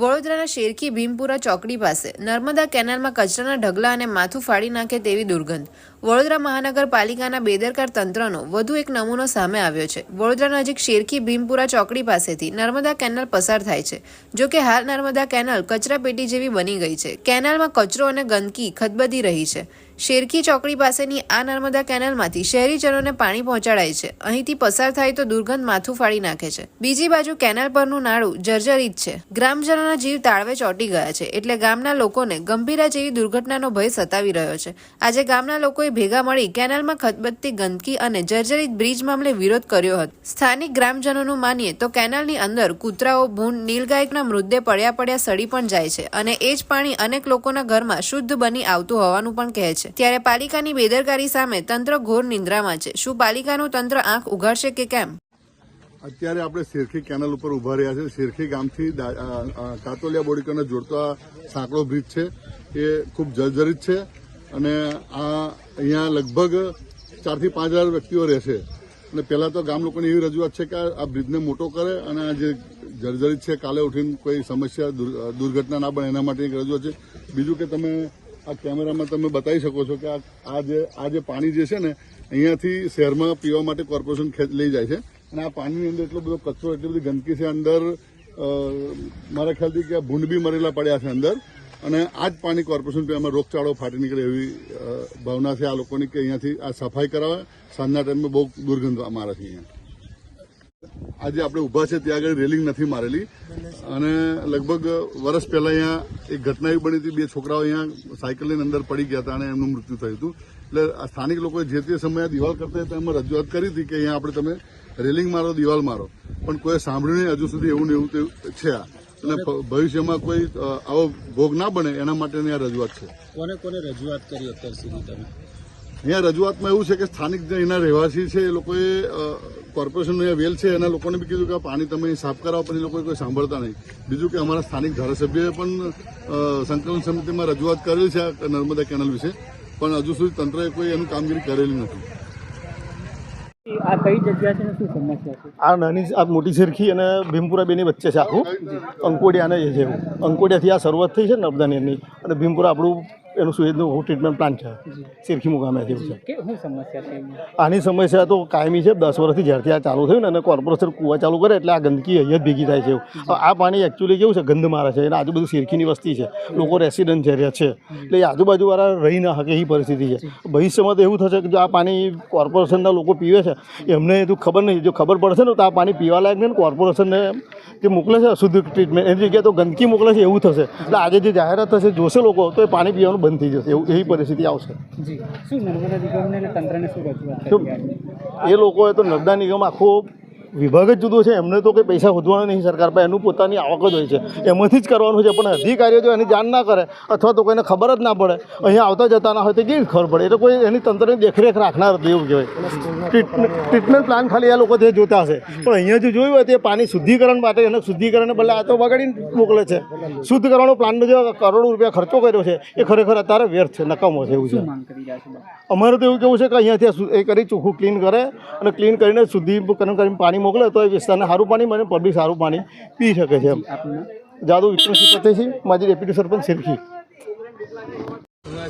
વડોદરાના શેરખી ભીમપુરા ચોકડી પાસે, નર્મદા કેનાલમાં કચરાના ઢગલા અને માથું ફાડી નાખે તેવી દુર્ગંધ. વડોદરા મહાનગરપાલિકાના બેદરકાર તંત્રનો વધુ એક નમૂનો સામે આવ્યો છે. વડોદરા નજીક શેરખી ભીમપુરા ચોકડી પાસેથી નર્મદા કેનાલ પસાર થાય છે. જો કે હાલ નર્મદા કેનાલ કચરાપેટી જેવી બની ગઈ છે. કેનાલમાં કચરો અને ગંદકી ખદબદી રહી છે. શેરખી ચોકડી પાસેની આ નર્મદા કેનાલમાંથી શહેરીજનોને પાણી પહોંચાડાય છે. અહીંથી પસાર થાય તો દુર્ગંધ માથું ફાડી નાખે છે. બીજી બાજુ કેનાલ પરનું નાળું જર્જરિત છે. ગ્રામજનોના જીવ તાળવે ચોંટી ગયા છે એટલે ગામના લોકોને ગંભીરા જેવી દુર્ઘટનાનો ભય સતાવી રહ્યો છે. આજે ગામના લોકોએ ભેગા મળી કેનાલમાં ખતબત્તી, ગંદકી અને જર્જરિત બ્રિજ મામલે વિરોધ કર્યો હતો. સ્થાનિક ગ્રામજનોનું માનીએ તો કેનાલની અંદર કૂતરાઓ, ભૂંડ, નીલગાયકના મૃતદેહ પડ્યા પડ્યા સડી પણ જાય છે અને એ જ પાણી અનેક લોકોના ઘરમાં શુદ્ધ બની આવતું હોવાનું પણ કહે છે. ત્યારે પાલિકાની બેદરકારી સામે તંત્ર ઘોર નિંદ્રામાં છે. શું પાલિકાનું તંત્ર આંખ ઉઘાડશે કે કેમ? અત્યારે આપણે શેરખી કેનલ ઉપર ઊભા રહ્યા છે. શેરખી ગામથી કાતોલિયા બોડીકરને જોડતો આ સાંકડો બ્રિજ છે. એ ખૂબ જર્જરિત છે અને આ અહીંયા લગભગ ચારથી પાંચ હજાર વ્યક્તિઓ રહેશે. અને પહેલાં તો ગામ લોકોની એવી રજૂઆત છે કે આ બ્રિજને મોટો કરે અને આ જે જર્જરિત છે, કાલે ઉઠીને કોઈ સમસ્યા, દુર- દુર્ઘટના ના બને એના માટે એક રજૂઆત છે. બીજું કે તમે આ કેમેરામાં તમે બતાવી શકો છો કે આ જે આ જે પાણી જે છે ને, અહીંયાથી શહેરમાં પીવા માટે કોર્પોરેશન લઈ જાય છે. અને આ પાણીની અંદર એટલો બધો કચરો, એટલી બધી ગંદકી છે અંદર. મારા ખ્યાલથી કે ભૂંડ બી મરેલા પડ્યા છે અંદર. અને આ જ પાણી કોર્પોરેશન પીવામાં રોગચાળો ફાટી નીકળે એવી ભાવના છે આ લોકોની કે અહીંયાથી આ સફાઈ કરાવે. સાંજના ટાઈમે બહુ દુર્ગંધ મારે છે અહીંયા. આજે આપણે ઊભા છે ત્યાં આગળ રેલિંગ નથી મારેલી. અને લગભગ વર્ષ પહેલા અહીંયા એક ઘટના એવી બની હતી બે છોકરાઓ અહીંયા સાયકલની અંદર પડી ગયા હતા અને એમનું મૃત્યુ થયું હતું. એટલે સ્થાનિક લોકોએ જે તે સમયે દિવાલ કરતા હતા એમાં રજૂઆત કરી હતી કે અહીંયા આપણે તમે રેલિંગ મારો દિવાલ મારો. પણ કોઈ સાંભળ્યું નહીં હજુ સુધી એવું ને એવું તે છે આ. અને ભવિષ્યમાં કોઈ આવો ભોગ ના બને એના માટેની આ રજૂઆત છે. કોને કોને રજૂઆત કરી અત્યાર સુધી તમે? અહીંયા રજૂઆતમાં એવું છે કે સ્થાનિક જે એના રહેવાસી છે એ લોકોએ કોર્પોરેશનનો એ વેલ છે એના લોકોને બી કીધું કે પાણી તમે સાફ કરાવો પણ એ લોકોએ કોઈ સાંભળતા નહીં. બીજું કે અમારા સ્થાનિક ધારાસભ્યએ પણ સંકલન સમિતિમાં રજૂઆત કરેલી છે આ નર્મદા કેનલ વિશે પણ હજુ સુધી તંત્રએ કોઈ એનું કામગીરી કરેલી નથી. આ કઈ જગ્યા છે શું સમસ્યા છે? આ નાની આ મોટી સરખી અને ભીમપુરા બેની વચ્ચે છે આખું. અંકોડિયાને એ છે અંકોડિયાથી આ શરૂઆત થઈ છે નર્મદા નીરની અને ભીમપુરા આપણું એનું સુએજનું ટ્રીટમેન્ટ પ્લાન્ટ છે. સરખી મુકામે જેવું છે? આની સમસ્યા તો કાયમી છે. દસ વર્ષથી જ્યારથી આ ચાલુ થયું ને અને કોર્પોરેશન કૂવા ચાલુ કરે એટલે આ ગંદકી અહીંયા જ ભેગી થાય છે. આ પાણી એકચ્યુઅલી કેવું છે? ગંધ મારે છે અને આજુબાજુ શેરખીની વસ્તી છે. લોકો રેસિડન્ટ એરિયા છે. એટલે એ આજુબાજુવાળા રહી ના શકે એવી પરિસ્થિતિ છે. ભવિષ્યમાં તો એવું થશે કે જો આ પાણી કોર્પોરેશનના લોકો પીવે છે. એમને એ તો ખબર નહીં. જો ખબર પડશે ને તો આ પાણી પીવા લાયક ને કોર્પોરેશનને જે મોકલે છે અશુદ્ધ ટ્રીટમેન્ટ એની જગ્યાએ તો ગંદકી મોકલે છે એવું થશે. એટલે આજે જે જાહેરાત થશે જોશે લોકો તો એ પાણી પીવાનું બંધ થઈ જશે એવું એવી પરિસ્થિતિ આવશે. શું? એ લોકોએ તો નર્મદા નિગમ આખો વિભાગ જ જુદો છે. એમને તો કંઈ પૈસા શોધવાના નહીં સરકાર પાસે. એનું પોતાની આવક જ હોય છે. એમાંથી જ કરવાનું છે. પણ અધિકારીઓ જો એની જાણ ના કરે અથવા તો કોઈને ખબર જ ના પડે અહીંયા આવતા જતા ના હોય તો કેવી ખબર પડે? એ તો કોઈ એની તંત્રની દેખરેખ રાખનાર હતું એવું કહેવાય. ટ્રીટમેન્ટ પ્લાન ખાલી આ લોકો તે જોતા હશે. પણ અહીંયા જો જોયું હોય તે પાણી શુદ્ધિકરણ માટે એને શુદ્ધિકરણને બદલે આ તો બગાડીને મોકલે છે. શુદ્ધ કરવાનો પ્લાનનો જે કરોડો રૂપિયા ખર્ચો કર્યો છે એ ખરેખર અત્યારે વ્યર્થ છે નકામો છે એવું છે? અમારે તો એવું કેવું છે કે અહીંયાથી એ કરી ચોખ્ખું ક્લીન કરે અને ક્લીન કરીને શુદ્ધિકરણ કરીને પાણી મોકલે તો એ વિસ્તારને સારું પાણી મને પબ્લિક સારું પાણી પી શકે છે એમ? જાદુ છે પતેસિંહ માજી ડેપ્યુટી સરપંચ સિરખી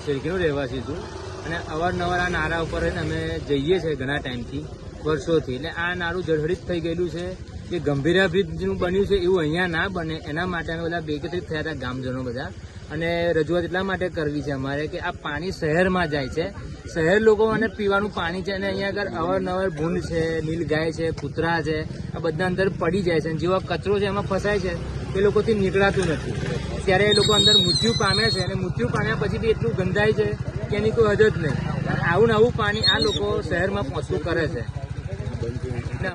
શેરકીનો રહેવાસી છું. અને અવારનવાર આ નારા ઉપર અમે જઈએ છીએ ઘણા ટાઈમથી, વર્ષોથી. એટલે આ નારું જળહળિત થઈ ગયેલું છે. કે ગંભીરાભીનું બન્યું છે એવું અહીંયા ના બને. એના માટે અમે બધા એકત્રિત થયા હતા ગામજનો બધા. અને રજૂઆત એટલા માટે કરવી છે અમારે કે આ પાણી શહેરમાં જાય છે. શહેર લોકો અને પીવાનું પાણી છે અને અહીંયા આગળ અવારનવાર ભૂંડ છે, નીલગાય છે, કૂતરા છે, આ બધા અંદર પડી જાય છે. અને જેવા કચરો છે એમાં ફસાય છે, એ લોકોથી નીકળાતું નથી. ત્યારે એ લોકો અંદર મૃત્યુ પામે છે અને મૃત્યુ પામ્યા પછી બી એટલું ગંધાય છે કે એની કોઈ હદ જ નહીં. આવું નવું પાણી આ લોકો શહેરમાં પહોંચતું કરે છે.